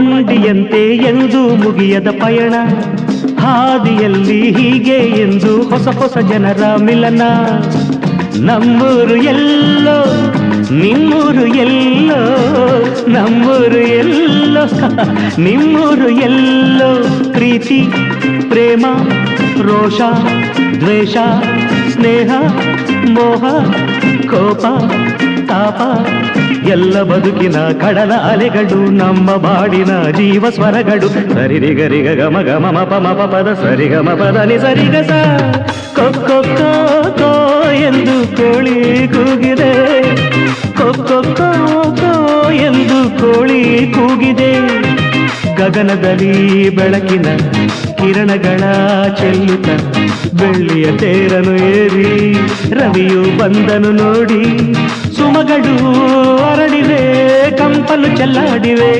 ಬಂಡಿಯಂತೆ ಎಂದು ಮುಗಿಯದ ಪಯಣ ಹಾದಿಯಲ್ಲಿ ಹೀಗೆ ಎಂದು ಹೊಸ ಹೊಸ ಜನರ ಮಿಲನ ನಮ್ಮೂರು ಎಲ್ಲೋ ನಿಮ್ಮೂರು ಎಲ್ಲೋ ನಮ್ಮೂರು ಎಲ್ಲೋ ನಿಮ್ಮೂರು ಎಲ್ಲೋ ಪ್ರೀತಿ ಪ್ರೇಮ ರೋಷ ದ್ವೇಷ ಸ್ನೇಹ ಮೋಹ ಕೋಪ ತಾಪ ಎಲ್ಲ ಬದುಕಿನ ಕಡಲ ಅಲೆಗಳು, ನಮ್ಮ ಬಾಡಿನ ಜೀವ ಸ್ವರಗಳು. ಸರಿರಿ ಗರಿಗ ಗಮ ಗಮ ಮಪ ಮಪ ಪದ ಸರಿ ಗಮ ಪದ ನಿ ಸರಿಗ ಸ ಕೊಕ್ಕೊ ಕೋ ಎಂದು ಕೋಳಿ ಕೂಗಿದೆ. ಕೋ ಎಂದು ಕೋಳಿ ಕೂಗಿದೆ. ಗಗನದಲ್ಲಿ ಬೆಳಕಿನ ಕಿರಣಗಳ ಚೆಲ್ಲುತ್ತ ಬೆಳ್ಳಿಯ ತೇರನು ಏರಿ, ರವಿಯು ಬಂದನು ನೋಡಿ. ಸುಮಗಳು ಅರಳಿವೆ ಕಂಪಲು ಚೆಲ್ಲಾಡಿವೆ